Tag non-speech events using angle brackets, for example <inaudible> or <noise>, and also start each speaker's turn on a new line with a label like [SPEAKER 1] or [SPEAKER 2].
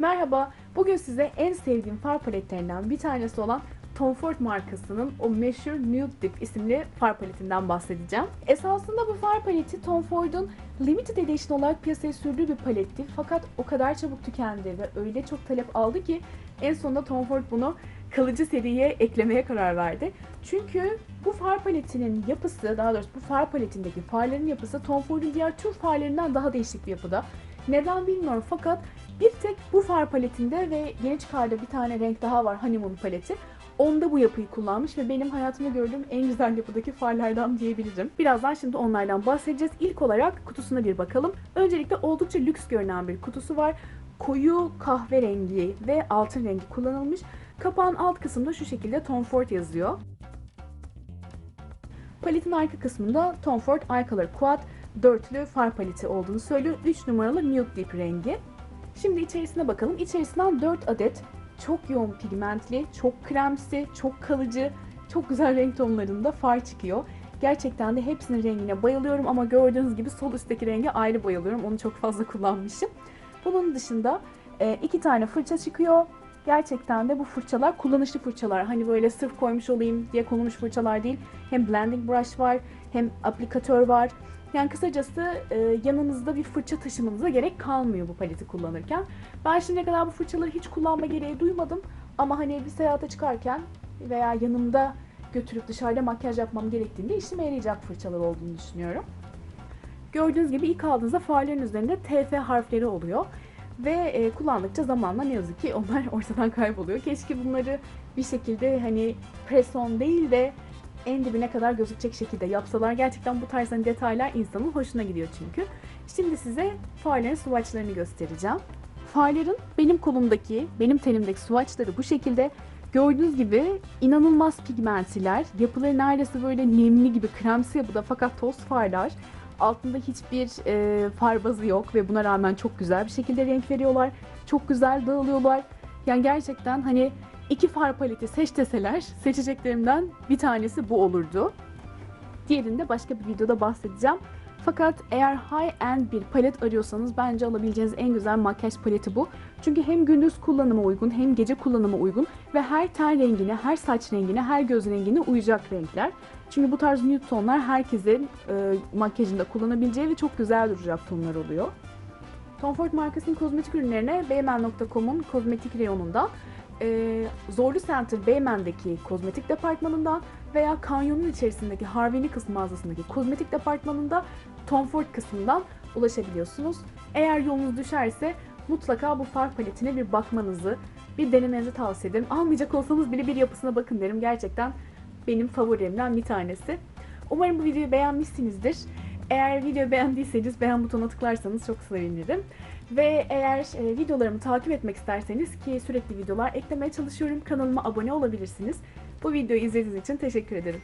[SPEAKER 1] Merhaba, bugün size en sevdiğim far paletlerinden bir tanesi olan Tom Ford markasının o meşhur Nude Dip isimli far paletinden bahsedeceğim. Esasında bu far paleti Tom Ford'un limited edition olarak piyasaya sürdüğü bir paletti. Fakat o kadar çabuk tükendi ve öyle çok talep aldı ki en sonunda Tom Ford bunu kalıcı seriye eklemeye karar verdi. Çünkü bu far paletinin yapısı, daha doğrusu bu far paletindeki farların yapısı Tom Ford'un diğer tüm farlarından daha değişik bir yapıda. Neden bilmiyorum fakat bir tek bu far paletinde ve yeni çıkardığı bir tane renk daha var Honeymoon paleti. Onda bu yapıyı kullanmış ve benim hayatımda gördüğüm en güzel yapıdaki farlardan diyebilirim. Birazdan şimdi onlardan bahsedeceğiz. İlk olarak kutusuna bir bakalım. Öncelikle oldukça lüks görünen bir kutusu var. Koyu kahverengi ve altın rengi kullanılmış. Kapağın alt kısmında şu şekilde Tom Ford yazıyor. Paletin arka kısmında Tom Ford Icolor Quad dörtlü far paleti olduğunu söylüyor. 3 numaralı Nude Deep rengi. Şimdi içerisine bakalım. İçerisinden 4 adet çok yoğun pigmentli, çok kremsi, çok kalıcı, çok güzel renk tonlarında far çıkıyor. Gerçekten de hepsinin rengine bayılıyorum ama gördüğünüz gibi sol üstteki renge ayrı bayılıyorum. Onu çok fazla <laughs> kullanmışım. Bunun dışında e, iki tane fırça çıkıyor. Gerçekten de bu fırçalar kullanışlı fırçalar. Hani böyle sırf koymuş olayım diye konulmuş fırçalar değil. Hem blending brush var, hem aplikatör var. Yani kısacası e, yanınızda bir fırça taşımanıza gerek kalmıyor bu paleti kullanırken. Ben şimdiye kadar bu fırçaları hiç kullanma gereği duymadım. Ama hani bir seyahate çıkarken veya yanımda götürüp dışarıda makyaj yapmam gerektiğinde işime yarayacak fırçalar olduğunu düşünüyorum. Gördüğünüz gibi ilk aldığınızda farların üzerinde TF harfleri oluyor. Ve e, kullandıkça zamanla ne yazık ki onlar <laughs> ortadan kayboluyor. Keşke bunları bir şekilde hani press-on değil de en dibine kadar gözükecek şekilde yapsalar gerçekten bu tarz hani detaylar insanın hoşuna gidiyor çünkü. Şimdi size farların swatchlarını göstereceğim. Farların benim kolumdaki, benim tenimdeki swatchları bu şekilde. Gördüğünüz gibi inanılmaz pigmentiler. Yapıları neredeyse böyle nemli gibi kremsi yapıda fakat toz farlar. Altında hiçbir e, far bazı yok ve buna rağmen çok güzel bir şekilde renk veriyorlar. Çok güzel dağılıyorlar. Yani gerçekten hani iki far paleti seç deseler seçeceklerimden bir tanesi bu olurdu. Diğerinde başka bir videoda bahsedeceğim. Fakat eğer high-end bir palet arıyorsanız bence alabileceğiniz en güzel makyaj paleti bu. Çünkü hem gündüz kullanıma uygun hem gece kullanıma uygun ve her ten rengine, her saç rengine, her göz rengine uyacak renkler. Çünkü bu tarz nude tonlar herkesin e, makyajında kullanabileceği ve çok güzel duracak tonlar oluyor. Tom Ford markasının kozmetik ürünlerine beymen.com'un kozmetik reyonunda e, Zorlu Center Beymen'deki kozmetik departmanından veya Kanyon'un içerisindeki Harvey Nichols mağazasındaki kozmetik departmanında Tom Ford kısmından ulaşabiliyorsunuz. Eğer yolunuz düşerse mutlaka bu far paletine bir bakmanızı, bir denemenizi tavsiye ederim. Almayacak olsanız bile bir yapısına bakın derim. Gerçekten benim favorimden bir tanesi. Umarım bu videoyu beğenmişsinizdir. Eğer videoyu beğendiyseniz beğen butonuna tıklarsanız çok sevinirim. Ve eğer e, videolarımı takip etmek isterseniz ki sürekli videolar eklemeye çalışıyorum kanalıma abone olabilirsiniz. Bu videoyu izlediğiniz için teşekkür ederim.